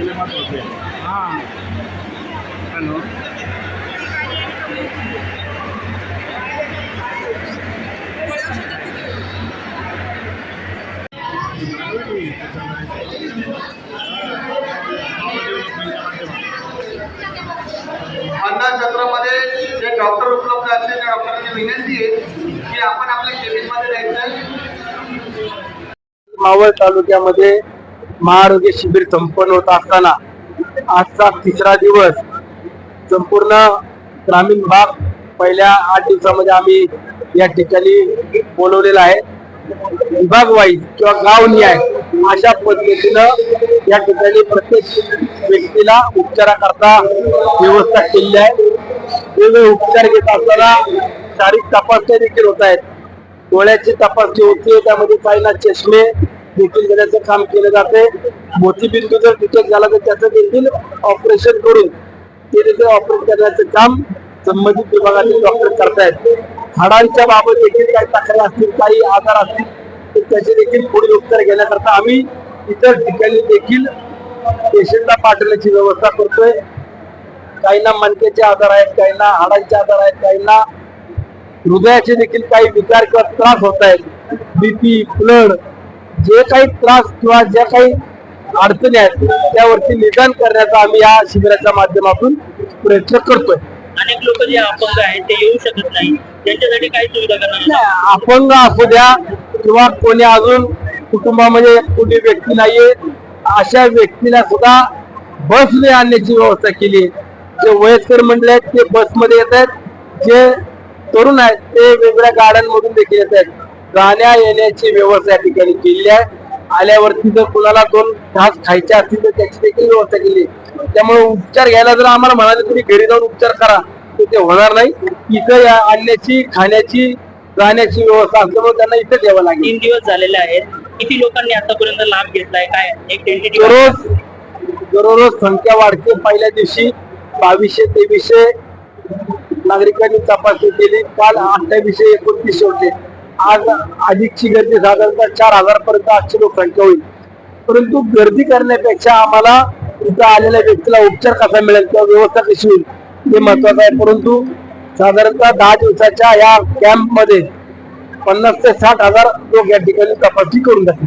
ते महत्त्वाचे जे डॉक्टर उपलब्ध असले त्या डॉक्टरांची विनंती आहे की आपण आपल्या केबिनमध्ये जायचं. मावळ तालुक्यामध्ये महाआरोग्य शिबिर संपन्न होत असताना आजचा तिसरा दिवस संपूर्ण ग्रामीण भाग पहिल्या आठ दिवसामध्ये आम्ही या ठिकाणी बोलवलेला आहे. विभाग वाईज किंवा गाव न्याय अशा पद्धतीनं या ठिकाणी प्रत्येक व्यक्तीला उपचाराकरता व्यवस्था केलेली आहे. वेगवेगळे उपचार घेत असताना शारीरिक तपासण्या देखील होत आहेत. डोळ्याची तपासणी होते त्यामध्ये काहींना चष्मे देखील देण्याचं काम केलं जाते मोतीबिंदू जर डिटेक्ट झाला तर त्याचं देखील ऑपरेशन करून ते देखील ऑपरेट करण्याचं काम संबंधित विभागातील डॉक्टर करतायत. हाडांच्या बाबत देखील काही तक्रार असतील काही आजार असतील तर त्याचे देखील पुढील उपचार घेण्याकरता आम्ही इतर ठिकाणी देखील पेशंटला पाठवण्याची व्यवस्था करतोय. काहींना मनकेचे आजार आहेत काहींना हाडांचे आजार आहेत काहींना हृदयाचे देखील काही विकार किंवा त्रास होत आहेत. बीपी ब्लड जे काही त्रास किंवा ज्या काही अडचणी आहेत त्यावरती निदान करण्याचा आम्ही या शिबिराच्या माध्यमातून प्रयत्न करतोय. अनेक लोक जे अपंग आहेत ते येऊ शकत नाही. त्यांच्यासाठी काय सुविधा करणार अपंग असू द्या किंवा कोणी अजून कुटुंबामध्ये कोणी व्यक्ती नाहीये अशा व्यक्तीला सुद्धा बसने आणण्याची व्यवस्था केली. जे वयस्कर मंडळ आहेत ते बसमध्ये येत आहेत. जे तरुण आहेत ते वेगवेगळ्या गाड्यांमधून देखील येत आहेत. जाण्या येण्याची व्यवस्था या ठिकाणी केलेली आहे. आल्यावरती जर कुणाला दोन घास खायचे असतील तर त्याची देखील व्यवस्था केली. त्यामुळे उपचार घ्यायला जर आम्हाला म्हणाले तुम्ही घरी जाऊन उपचार करा तर ते होणार नाही. इथं या आणण्याची खाण्याची जाण्याची व्यवस्था असल्यामुळे त्यांना इथं द्यावं लागेल. तीन दिवस झालेले आहेत. किती लोकांनी आतापर्यंत लाभ घेतलाय? काय? एक दररोज दररोज संख्या वाढते. पहिल्या दिवशी बावीसशे तेवीसशे नागरिकांनी तपासणी केली. काल अठ्ठावीसशे एकोणतीसशे होते. आज अधिकची गर्दी साधारणतः चार हजार पर्यंत आजची लोकसंख्या होईल. परंतु गर्दी करण्यापेक्षा आम्हाला इथं आलेल्या व्यक्तीला उपचार कसा मिळेल किंवा व्यवस्था कशी होईल हे महत्वाचं आहे. परंतु साधारणतः दहा दिवसाच्या या कॅम्पमध्ये पन्नास ते साठ हजार लोक या ठिकाणी तपासणी करून जातील.